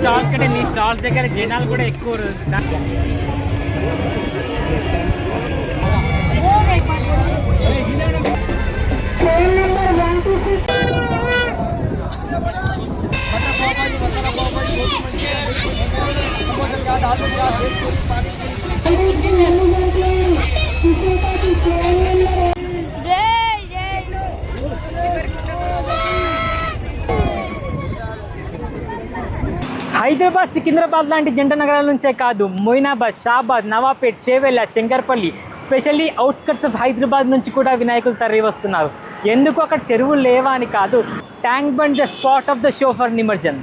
Stalls కంటే నీ stalls దగ్గర జనాలు కూడా ఎక్కువ హైదరాబాద్ సికింద్రాబాద్ లాంటి జంట నగరాల నుంచే కాదు Moinabad Shabad Navapet Chevella Shankarpally specially outskirts of Hyderabad నుంచి కూడా వినాయకులు తరలి వస్తున్నారు. ఎందుకు అక్కడ చెరువులు లేవా అని కాదు tank bund the spot of the show for nimajjan.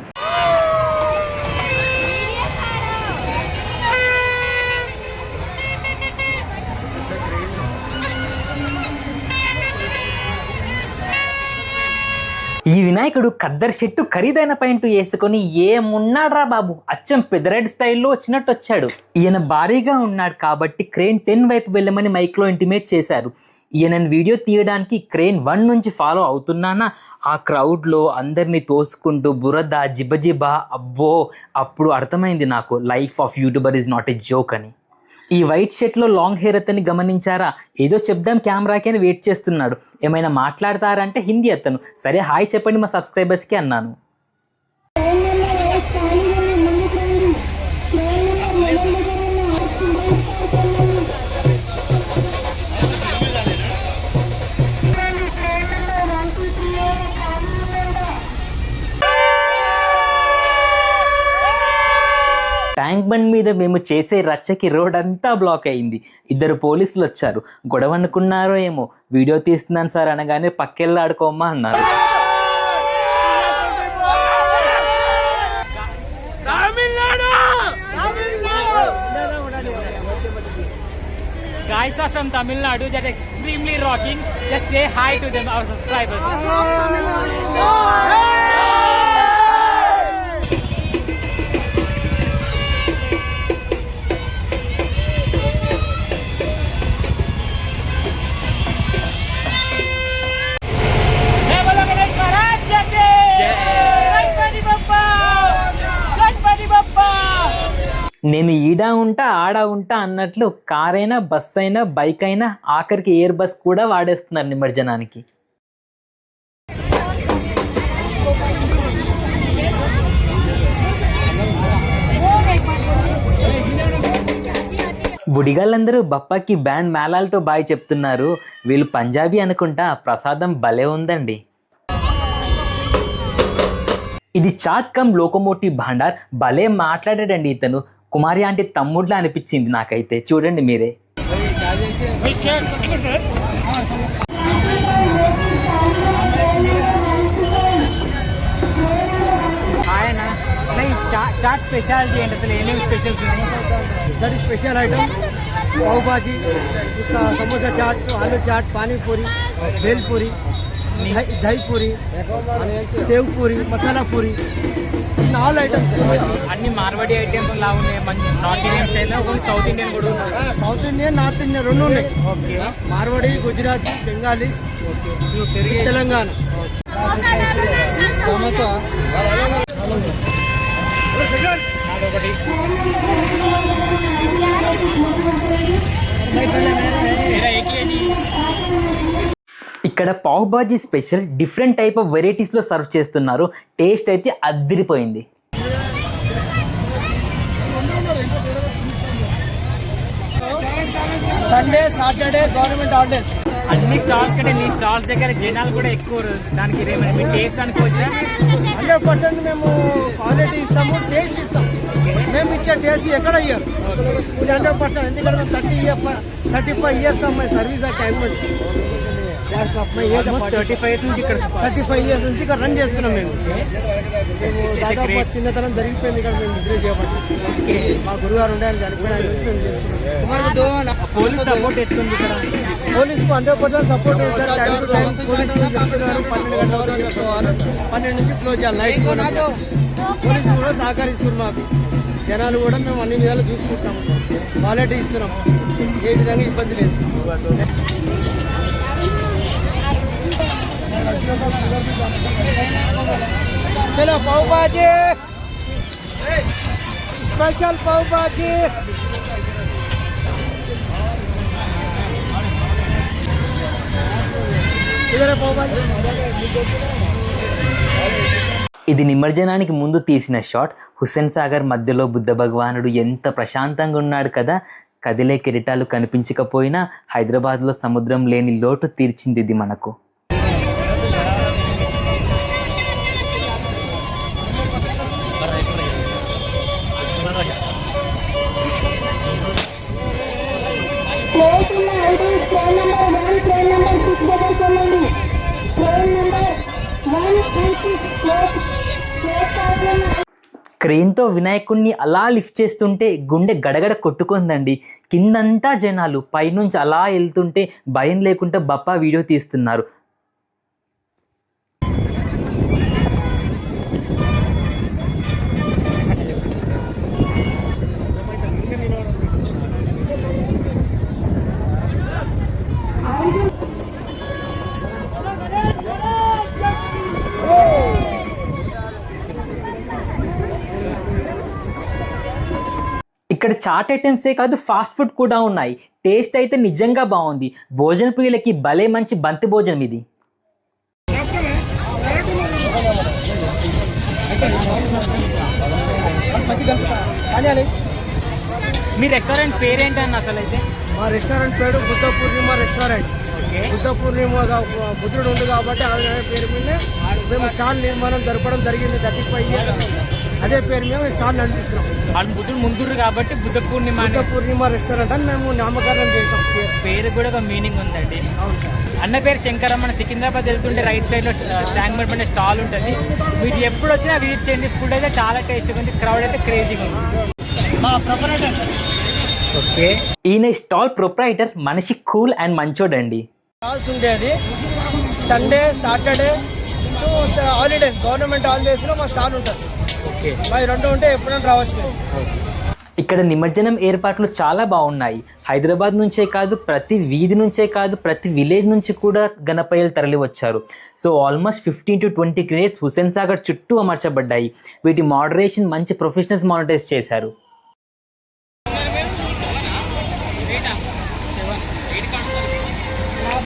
ఈ వినాయకుడు కద్దరి చెట్టు ఖరీదైన పాయింట్ వేసుకొని ఏమున్నాడ్రా బాబు? అచ్చం పెదరెడ్ స్టైల్లో వచ్చినట్టు వచ్చాడు ఈయన భారీగా ఉన్నాడు కాబట్టి క్రేన్ టెన్ వైపు వెళ్ళమని మైక్లో ఇంటిమేట్ చేశారు. ఈయనని వీడియో తీయడానికి క్రేన్ వన్ నుంచి ఫాలో అవుతున్నానా? ఆ క్రౌడ్లో అందరినీ తోసుకుంటూ బురద జిబజిబా అబ్బో! అప్పుడు అర్థమైంది నాకు life of YouTuber is not a joke అని. ఈ వైట్ షర్ట్లో లాంగ్ హెయిర్ అతన్ని గమనించారా? ఏదో చెప్దాం కెమెరాకి అని వెయిట్ చేస్తున్నాడు. ఏమైనా మాట్లాడతారంటే హిందీ అతను. సరే హాయ్ చెప్పండి మా సబ్స్క్రైబర్స్కి అన్నాను. మీద మేము చేసే రచ్చకి రోడ్ అంతా బ్లాక్ అయింది. ఇద్దరు పోలీసులు వచ్చారు. గొడవ అనుకున్నారో ఏమో. వీడియో తీస్తున్నాను సార్ అనగానే పక్కెళ్ళి ఆడుకోమ్మా అన్నారు. Guys are from Tamil Nadu that are extremely rocking. Just say hi to them, our subscribers. నేను ఈడ ఉంటా ఆడా ఉంటా అన్నట్లు కార్ అయినా బస్ అయినా బైక్ అయినా ఆఖరికి ఎయిర్ బస్ కూడా వాడేస్తున్నారు నిమజ్జనానికి. బుడిగాళ్ళందరూ బప్పాకి బ్యాండ్ మేళాలతో బాయ్ చెప్తున్నారు. వీళ్ళు పంజాబీ అనుకుంటా ప్రసాదం భలే ఉందండి. ఇది చాట్ కమ్ లోకోమోటివ్ భాండార్. భలే మాట్లాడాడండి ఇతను. కుమారి ఆంటీ తమ్ముడ్లా అనిపించింది నాకైతే. చూడండి మీరే. చాట్ స్పెషాలిటీ అండి అసలు? ఏమేమి స్పెషల్స్ ఉన్నాయి? స్పెషల్ ఐటమ్ పావు బాజీ సమోసా చాట్ ఆలూ చాట్ పానీపూరి బేల్పూరి దహి పూరి సేవ్ పూరి మసాలా పూరి నాలుగు ఐటమ్స్ అన్ని మార్వాడి ఐటమ్స్ లా ఉన్నాయి. North Indian style south Indian కూడా సౌత్ ఇండియన్ నార్త్ ఇండియన్ రెండు ఉన్నాయి. ఓకే. మార్వాడి గుజరాతీ బెంగాలీస్ ఓకే. తెలంగాణ. ఒకటి ఇక్కడ pav bhaji special different type of వెరైటీస్లో serve చేస్తున్నారు. టేస్ట్ అయితే అద్దిరిపోయింది సండే సాటర్డే గవర్నమెంట్ హాలిడేస్ అన్ని స్టాల్స్ కంటే నీ స్టాల్స్ దగ్గర జనాలు కూడా ఎక్కువ దానికి మీ టేస్ట్ అనుకోవచ్చా హండ్రెడ్ పర్సెంట్ మేము క్వాలిటీ ఇస్తాము టేస్ట్ ఇస్తాం మేము ఇచ్చే టేస్ట్ ఎక్కడ ఇయ్యరు? ఇది హండ్రెడ్ పర్సెంట్ ఎందుకంటే మేము thirty year thirty five years అమ్మాయి సర్వీస్ ఆ టైం థర్టీ ఫైవ్ నుంచి ఇక్కడ థర్టీ ఫైవ్ ఇయర్స్ నుంచి ఇక్కడ రన్ చేస్తున్నాం మేము. మేము దాదాపు చిన్నతనం జరిగిపోయింది ఇక్కడ మేము బిజినెస్ చేయబట్టి. మా గురుగారు ఉండే ఆయన చనిపోయిన మేము పోలీస్ సపోర్ట్ ఎట్లుంది ఇక్కడ? పోలీస్కు హండ్రెడ్ పర్సెంట్ సపోర్ట్ చేశారు. పోలీస్ చెప్తున్నారు. పన్నెండు గంటల వరకు చేసుకోవాలి పన్నెండు నుంచి క్లోజ్ చేయాలి. నైట్ పోలీసు కూడా సహకరిస్తున్నారు మాకు. జనాలు కూడా మేము అన్ని విధాలు చూసుకుంటాము క్వాలిటీ ఇస్తున్నాం ఏ విధంగా ఇబ్బంది లేదు. చలో పావు బాజీ స్పెషల్ ఇది నిమజ్జనానికి ముందు తీసిన షాట్. హుస్సేన్ సాగర్ మధ్యలో బుద్ధ భగవానుడు ఎంత ప్రశాంతంగా ఉన్నాడు కదా. కదిలే కిరీటాలు కనిపించకపోయినా హైదరాబాద్లో సముద్రం లేని లోటు తీర్చింది ఇది మనకు. క్రెయిన్తో వినాయకుణ్ణి అలా లిఫ్ట్ చేస్తుంటే గుండె గడగడ కొట్టుకుందండి. కిందంతా జనాలు పైనుంచి అలా వెళ్తుంటే భయం లేకుండా బప్పా వీడియో తీస్తున్నారు. ఇక్కడ చాట్ ఐటమ్సే కాదు ఫాస్ట్ ఫుడ్ కూడా ఉన్నాయి. టేస్ట్ అయితే నిజంగా బాగుంది. భోజన ప్రియులకి భలే మంచి బంతి భోజనం ఇది. మీ రెస్టారెంట్ పేరేంటన్న అసలు అయితే మా రెస్టారెంట్ పేరు బుద్ధ పూర్ణిమ రెస్టారెంట్ బుద్ధ పూర్ణిమ బుద్ధుడు ఉంది కాబట్టి ఆ పేరు మీద మేము స్టాల్ నిర్మాణం జరపడం జరిగింది థర్టీ ఫైవ్ అదే పేరు మేము స్టాల్ నడిపిస్తున్నాం. వాళ్ళు బుద్ధుడు ముందురు కాబట్టి బుద్ధ పూర్ణిమ బుద్ధ పూర్ణిమ రెస్టారెంట్ అని మేము నామకరణం చేసాం పేరు. కూడా ఒక మీనింగ్ ఉందండి. అవును సార్. అన్న పేరు శంకరమ్మ మన సికింద్రాబాద్ వెళ్తుంటే రైట్ సైడ్లో ట్యాంక్ బండ్ పైన స్టాల్ ఉంటుంది. మీరు ఎప్పుడు వచ్చినా విజిట్ చేయండి. ఫుడ్ అయితే చాలా టేస్ట్గా ఉంది. క్రౌడ్ అయితే క్రేజీగా ఉంది. మా ప్రొపరేటర్ ఓకే. ఈయన స్టాల్ ప్రొప్రైటర్ మనిషి కూల్ అండ్ మంచోడండి. స్టాల్స్ ఉండేది. Sunday Saturday so holidays government హాలిడేస్లో మా స్టాల్ ఉంటుంది. రెండు ఉంటే ఎప్పుడైనా రావచ్చు. ఇక్కడ నిమజ్జనం ఏర్పాట్లు చాలా బాగున్నాయి. హైదరాబాద్ నుంచే కాదు ప్రతి వీధి నుంచే కాదు ప్రతి విలేజ్ నుంచి కూడా గణపయ్యలు తరలి వచ్చారు so almost fifteen to twenty crates Hussain Sagar చుట్టూ అమర్చబడ్డాయి. వీటి మోడరేషన్ మంచి ప్రొఫెషనల్స్ మానిటైజ్ చేశారు.